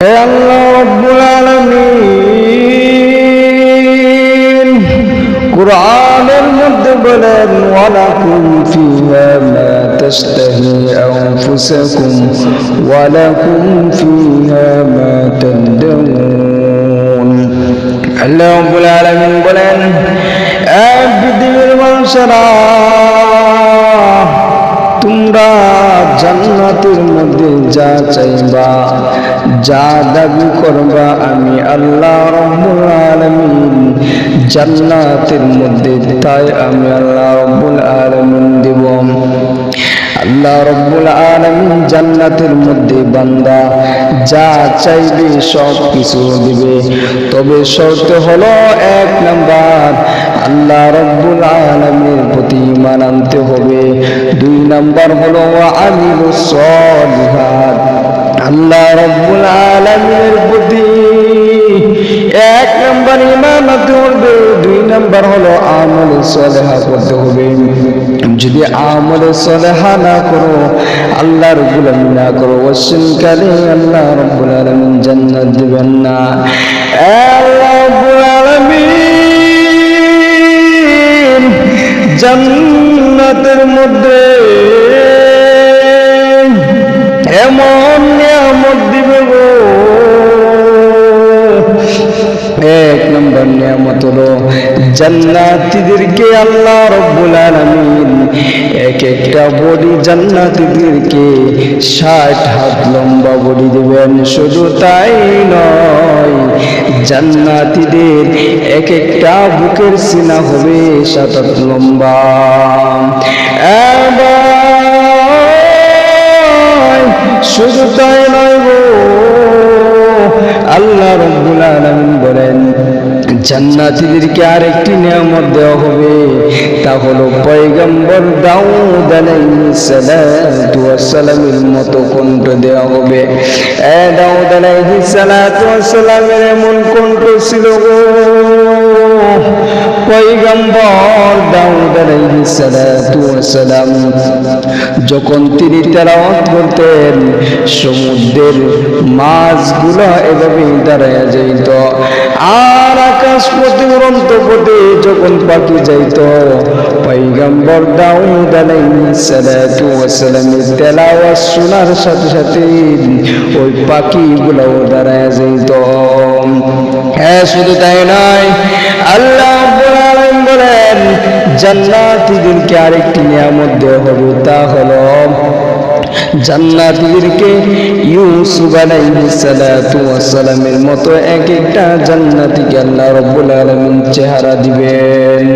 হে আল্লাহ রব্বুল আলামিন কুরআনের মধ্যে বলেন ওয়ালাকুম ফিহা মা তাশতাহি আনফুসাকুম ওয়ালাকুম ফিহা মা তাদউন আল্লাহ রব্বুল আলামিন বলেন এ পৃথিবীর মানুষেরা জান্নাতের মধ্যে যা চাইবা, যা দাবি করবা আমি আল্লাহ রব্বুল আলামিন। জান্নাতের মধ্যে তাই আমি আল্লাহ রব্বুল আলামিন দেব। আল্লাহ রব্বুল আলামিন জান্নাতের মধ্যে বান্দা, যা চাইবে সব কিছু দিবে। তবে শর্ত হলো এক নাম্বার, আল্লাহ রব্বুল আলামিনের প্রতি ঈমান আনতে হবে। দুই নাম্বার হলো আমিলু সলিহাত, আল্লাহ রব্বুল আলামিনের প্রতি এক নাম্বার ঈমান আনতে হবে। দুই নাম্বার হলো আমল সলেহা করতে হবে। যদি আমল সলেহা না করো আল্লাহর গুলামি না করো ওয়াসিনকালে আল্লাহ রব্বুল আলামিন জান্নাত দিবেন না। আল্লাহ রব্বুল আলামিন, জান্নাতের মধ্যে এমন নিয়ামত জান্নাতীদেরকে আল্লাহ রব্বুল আলামিন এক একটা বডি জান্নাতীদেরকে ষাট হাত লম্বা বডি দেবেন, শুধু তাই নয়, জান্নাতীদের এক একটা বুকের সিনা হবে সাত হাত লম্বা। শুধু তাই নয় গো, আল্লাহ রব্বুল আলামিন জান্নাতীদেরকে আরেকটি নিয়ামত দেওয়া হবে। তা হলো পয়গম্বর দাউদ আলাইহিস সালাতু ওয়াস সালামের মতো কণ্ঠ দেওয়া হবে। এ দাউদ আলাইহিস সালাতু ওয়াস সালামের এমন কণ্ঠ ছিল গো। পয়গম্বর দাউদ আলাইহিস সালাতু ওয়াস সালাম যখন তিনি তেলাওয়াত করতেন, সমুদ্রের মাছগুলো এভাবে দাঁড়ায় যাইত। আর আকাশ পথে, উড়ন্ত পথে যখন পাখি যাইত পৈগম্বর দাউদ আলাইহিস সালাতু ওয়াস সালামের তেলাওয়াত শোনার সাথে সাথে ওই পাখিগুলো দাঁড়ায় যাইত। হ্যাঁ শুধু তাই নয়, আল্লাহ বলেন জান্নাতীদেরকে আরেকটি নিয়ামত দেওয়া হবে, তা হলো জান্নাতীদেরকে ইউসুফ আলাইহিস সালাতু ওয়াস সালামের মতো এক একটা জান্নাতিকে আল্লাহ রাব্বুল আলামিন চেহারা দিবেন।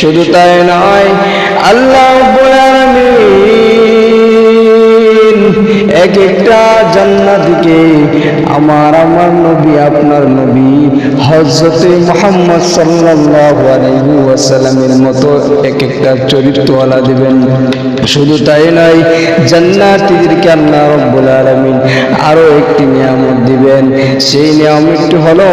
শুধু তাই নয়, আল্লাহ রাব্বুল আলামিন এক একটা জান্নাতীকে আমার আমার নবী, আপনার নবী, হযরতে মুহাম্মদ সাল্লাল্লাহু আলাইহি ওয়াসাল্লামের মতো এক একটা চরিত্রওয়ালা দিবেন। শুধু তাই নয়, জান্নাতীদেরকে আল্লাহ রব্বুল আলামিন আরও একটি নিয়ামত দিবেন। সেই নিয়ামতটি হলো,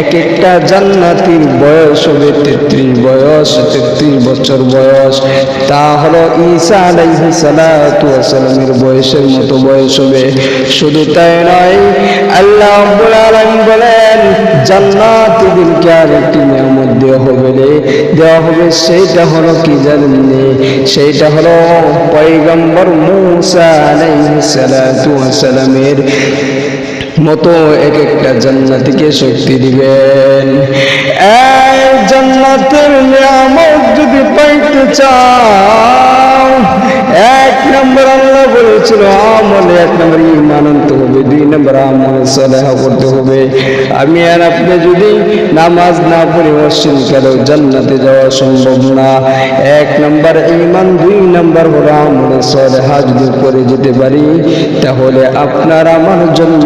এক একটা জান্নাতীর বয়স হবে তেত্রিশ বয়স, তেত্রিশ বছর বয়স। তা হলো ঈসা আলাইহিস সালাতু ওয়াসালামের বয়সের মতো বয়স হবে। শুধু তাই নয়, আল্লাহ বলেন জান্নাতীদেরকে আর একটি নিয়ামত দেওয়া হবে রে। দেওয়া হবে সেইটা হলো কি জানেন? সেইটা হলো পয়গম্বর মুসা ওয়াসালামের মতো এক একটা জান্নাতিকে শক্তি দিবেন। এই জান্নাতের নিয়ামত যদি পাইতে চাও এক নম্বর আল্লাহ বলেছিল, আমলে এক নম্বর ইমান আনতে হবে, দুই নম্বর আমলে সালেহা করতে হবে। আমি আর আপনি যদি নামাজ না পড়ে অশ্বিন কারও জান্নাতে যাওয়া সম্ভব না? এক নম্বর ইমান, দুই নম্বর হলো আমলে সালেহা যদি করে যেতে পারি, তাহলে আপনার আমার জন্য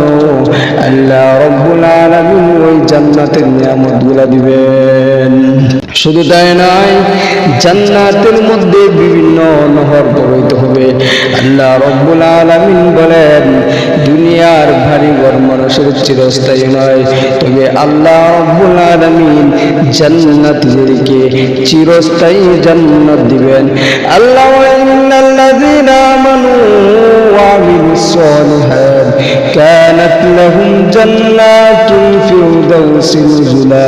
আল্লাহ রব্বুল আলামিন ওই জান্নাতের নিয়ামতগুলো দিবেন। শুধু তাই নয়, জান্নাতের মধ্যে বিভিন্ন নহর প্রবাহিত হবে। আল্লাহ রব্বুল আলামিন বলেন, দুনিয়ার ভারী ঘর মানুষের চিরস্থায়ী নয়, তবে আল্লাহ রব্বুল আলামিন জান্নাতীদেরকে চিরস্থায়ী জান্নাত দিবেন। আল্লাহ আমানু আমিলুস সালিহাত কানাত লাহুম জান্নাতুল ফিরদাউসি নুজুলা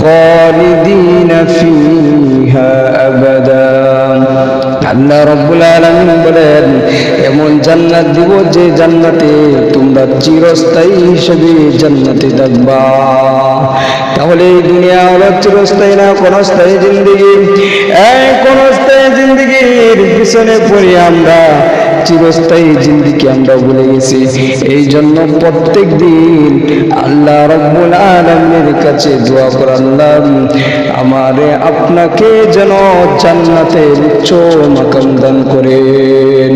খালিদিনা ফিহা আবাদা। আল্লাহ রব্বুল আলামিন বলেন, এমন জান্নাত দিব যে জান্নাতে তোমরা চিরস্থায়ী হিসেবে জান্নাতে থাকবা। তাহলে এই দুনিয়া হলো চিরস্থায়ী না, ক্ষণস্থায়ী জিন্দিগি? এই ক্ষণস্থায়ী জিন্দিগির পিছনে পড়ে আমরা, চিরস্থায়ী জিন্দিগি আমরা ভুলে গেছি। এই জন্য প্রত্যেক দিন আল্লাহ রব্বুল আলমের কাছে দোয়া করে আমারে আপনাকে যেন জান্নাতের উচ্চ মাকাম দান করেন।